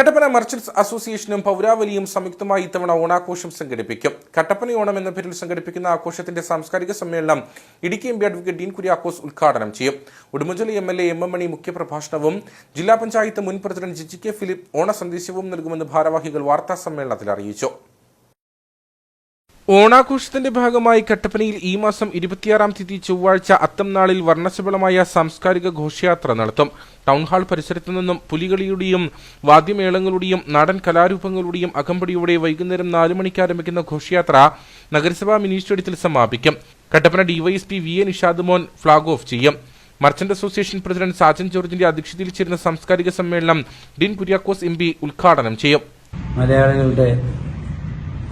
Kattappana merchants അസോസിയേഷനും പൗരാവലിയും സംയുക്തമായി ഇത്തവണ ഓണാഘോഷം സംഘടിപ്പിക്കും. കട്ടപ്പന ഓണം എന്ന പേരിൽ സംഘടിപ്പിക്കുന്ന ആഘോഷത്തിന്റെ സാംസ്കാരിക സമ്മേളനം Idukki M P advocate Dean Kuriakose ഉദ്ഘാടനം ചെയ്യും. Udumbanchola M L A M M Mani മുഖ്യപ്രഭാഷണവും ജില്ലാ പഞ്ചായത്ത് മുൻ പ്രസിഡന്റ് ജിജി കെ ഫിലിപ്പ് ഓണ സന്ദേശവും നൽകുമെന്ന് ഭാരവാഹികൾ വാർത്താ സമ്മേളനത്തിൽ അറിയിച്ചു. ഓണാഘോഷത്തിന്റെ ഭാഗമായി കട്ടപ്പനയിൽ ഈ മാസം ഇരുപത്തിയാറാം തീയതി ചൊവ്വാഴ്ച അത്തം നാളിൽ വർണശബളമായ സാംസ്കാരിക ഘോഷയാത്ര നടത്തും. ടൗൺ ഹാൾ പരിസരത്തു നിന്നും പുലികളിയുടെയും വാദ്യമേളങ്ങളുടെയും നാടൻ കലാരൂപങ്ങളുടെയും അകമ്പടിയോടെ വൈകുന്നേരം നാലു മണിക്ക് ആരംഭിക്കുന്ന ഘോഷയാത്ര നഗരസഭാ മിനി സ്റ്റേഡിയത്തിൽ സമാപിക്കും. Kattappana DYSP V A Nishad Mon flag off ചെയ്യും. മർച്ചന്റ് അസോസിയേഷൻ പ്രസിഡന്റ് സാജൻ ജോർജിന്റെ അധ്യക്ഷതയിൽ ചേരുന്ന സാംസ്കാരിക സമ്മേളനം ഡീൻ കുര്യാക്കോസ് എം ഉദ്ഘാടനം ചെയ്യും. മലയാളികളുടെ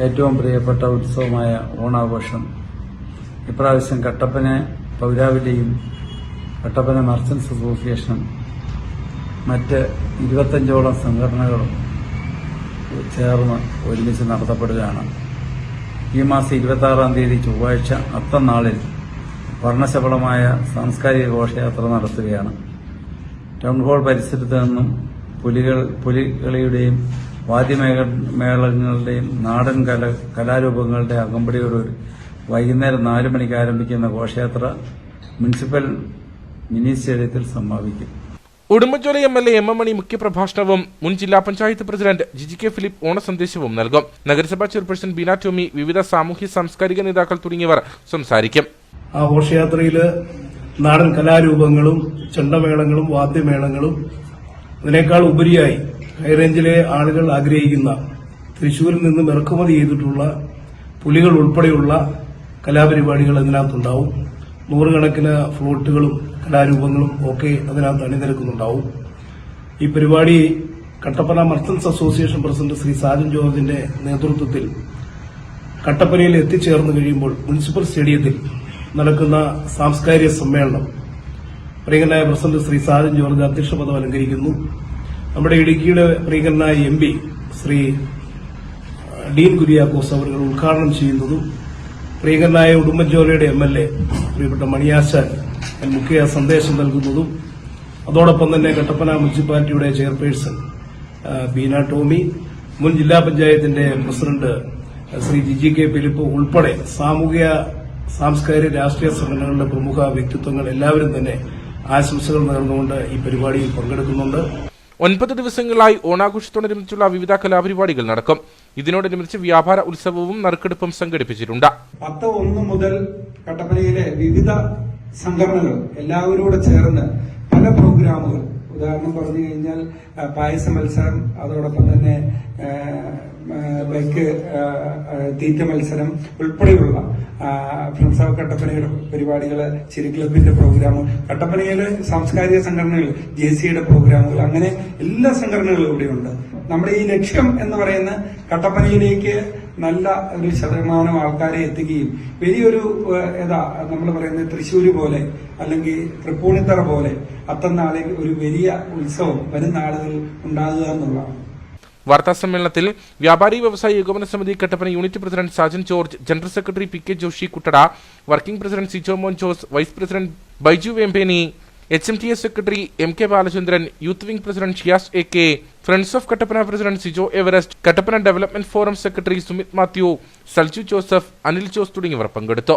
ഏറ്റവും പ്രിയപ്പെട്ട ഉത്സവമായ ഓണാഘോഷം. ഇപ്രാവശ്യം കട്ടപ്പന പൗരാവിലെയും കട്ടപ്പന മർച്ചൻസ് അസോസിയേഷനും മറ്റ് ഇരുപത്തഞ്ചോളം സംഘടനകളും ചേർന്ന് ഒരുമിച്ച് നടത്തപ്പെടുകയാണ്. ഈ മാസം ഇരുപത്തി ആറാം തീയതി ചൊവ്വാഴ്ച അത്തനാളിൽ വർണശബളമായ സാംസ്കാരിക ഘോഷയാത്ര നടത്തുകയാണ്. ടൗൺ ഹാൾ പരിസരത്ത് നിന്നും പുലികൾ പുലികളിയുടെയും വാദ്യമേളങ്ങളുടെയും നാടൻ കല കലാരൂപങ്ങളുടെ അകമ്പടിയോട് വൈകുന്നേരം നാലു മണിക്ക് ആരംഭിക്കുന്ന ഘോഷയാത്ര മുനിസിപ്പൽ മിനി സ്റ്റേഡിയത്തിൽ സമാപിക്കും. Udumbanchola M L A M M Mani മുഖ്യപ്രഭാഷണവും മുൻ ജില്ലാ പഞ്ചായത്ത് പ്രസിഡന്റ് ജിജി കെ ഫിലിപ്പ് ഓണസന്ദേശവും നൽകും. നഗരസഭാ ചെയർപേഴ്സൺ ബീന ടോമി വിവിധ സാമൂഹ്യ സാംസ്കാരിക നേതാക്കൾ തുടങ്ങിയവർ സംസാരിക്കും. ആ ഘോഷയാത്രയിൽ നാടൻ കലാരൂപങ്ങളും ചെണ്ടമേളങ്ങളും വാദ്യമേളങ്ങളും അതിനേക്കാൾ ഉപരിയായി ഹൈറേഞ്ചിലെ ആളുകൾ ആഗ്രഹിക്കുന്ന തൃശൂരിൽ നിന്ന് ഇറക്കുമതി ചെയ്തിട്ടുള്ള പുലികൾ ഉൾപ്പെടെയുള്ള കലാപരിപാടികൾ അതിനകത്തുണ്ടാവും. നൂറുകണക്കിന് ഫ്ലോട്ടുകളും കലാരൂപങ്ങളും ഒക്കെ അതിനകത്ത് അണിനിരക്കുന്നുണ്ടാവും. ഈ പരിപാടി Kattappana merchants association president Shri Sajan ജോർജിന്റെ നേതൃത്വത്തിൽ കട്ടപ്പനയിൽ എത്തിച്ചേർന്ന് കഴിയുമ്പോൾ മുനിസിപ്പൽ സ്റ്റേഡിയത്തിൽ നടക്കുന്ന സാംസ്കാരിക സമ്മേളനം. പ്രിയങ്കനായ പ്രസിഡന്റ് ശ്രീ സാജൻ ജോർജ് അധ്യക്ഷപദം അലങ്കരിക്കുന്നു. നമ്മുടെ ഇടുക്കിയുടെ പ്രിയങ്കരനായ എം പി ശ്രീ ഡീൻ കുര്യാക്കോസ് അവർ ഉദ്ഘാടനം ചെയ്യുന്നതും പ്രിയങ്കരനായ ഉടുമ്പൻചോലയുടെ എം എൽ എ പ്രിയപ്പെട്ട മണിയാശാൻ മുഖ്യ സന്ദേശം നൽകുന്നതും അതോടൊപ്പം തന്നെ കട്ടപ്പന മുനിസിപ്പാലിറ്റിയുടെ ചെയർപേഴ്സൺ ബീന ടോമി മുൻ ജില്ലാ പഞ്ചായത്തിന്റെ പ്രസിഡന്റ് ശ്രീ ജിജി കെ ഫിലിപ്പ് ഉൾപ്പെടെ സാമൂഹിക സാംസ്കാരിക രാഷ്ട്രീയ സംഘടനകളുടെ പ്രമുഖ വ്യക്തിത്വങ്ങൾ എല്ലാവരും തന്നെ ആശംസകൾ നേർന്നുകൊണ്ട് ഈ പരിപാടിയിൽ പങ്കെടുക്കുന്നുണ്ട്. ഒൻപത് ദിവസങ്ങളായി ഓണാഘോഷത്തോടനുബന്ധിച്ചുള്ള വിവിധ കലാപരിപാടികൾ നടക്കും. ഇതിനോടനുബന്ധിച്ച് വ്യാപാര ഉത്സവവും നറുക്കെടുപ്പും സംഘടിപ്പിച്ചിട്ടുണ്ട്. പത്ത് ഒന്ന് മുതൽ കട്ടപ്പനയിലെ വിവിധ സംഘടനകൾ എല്ലാവരോടും ചേർന്ന് പല പ്രോഗ്രാമുകൾ. ഉദാഹരണം പറഞ്ഞു കഴിഞ്ഞാൽ പായസ മത്സരം അതോടൊപ്പം തന്നെ ബൈക്ക് തീറ്റ മത്സരം ഉൾപ്പെടെയുള്ള ഫ്രണ്ട്സ് ഓഫ് കട്ടപ്പനയുടെ പരിപാടികൾ ചിരി ക്ലബിന്റെ പ്രോഗ്രാമുകൾ കട്ടപ്പനയിലെ സാംസ്കാരിക സംഘടനകൾ ജെ സിയുടെ പ്രോഗ്രാമുകൾ അങ്ങനെ എല്ലാ സംഘടനകളും ഇവിടെയുണ്ട്. നമ്മുടെ ഈ ലക്ഷ്യം എന്ന് പറയുന്ന കട്ടപ്പനയിലേക്ക് നല്ല ഒരു ശതമാനം ആൾക്കാരെ എത്തിക്കുകയും വലിയൊരു ഏതാ നമ്മൾ പറയുന്നത് തൃശ്ശൂർ പോലെ അല്ലെങ്കിൽ തൃപ്പൂണിത്തറ പോലെ അത്തന്നാളിൽ ഒരു വലിയ ഉത്സവം വരും നാളുകളിൽ ഉണ്ടാകുക എന്നുള്ളതാണ്. വാർത്താ സമ്മേളനത്തിൽ വ്യാപാരി വ്യവസായ ഏകോപന സമിതി Kattappana unit president Sajan George general secretary P K Joshi കുട്ടട working president Sijo Mon Jose vice president Baiju Vempeny H M T S secretary M K Balachandran youth wing president Shiyas A K friends of Kattappana president Sijo Everest Kattappana development forum secretary Sumith Mathew Salju Joseph Anil Jose തുടങ്ങിയവർ പങ്കെടുത്തു.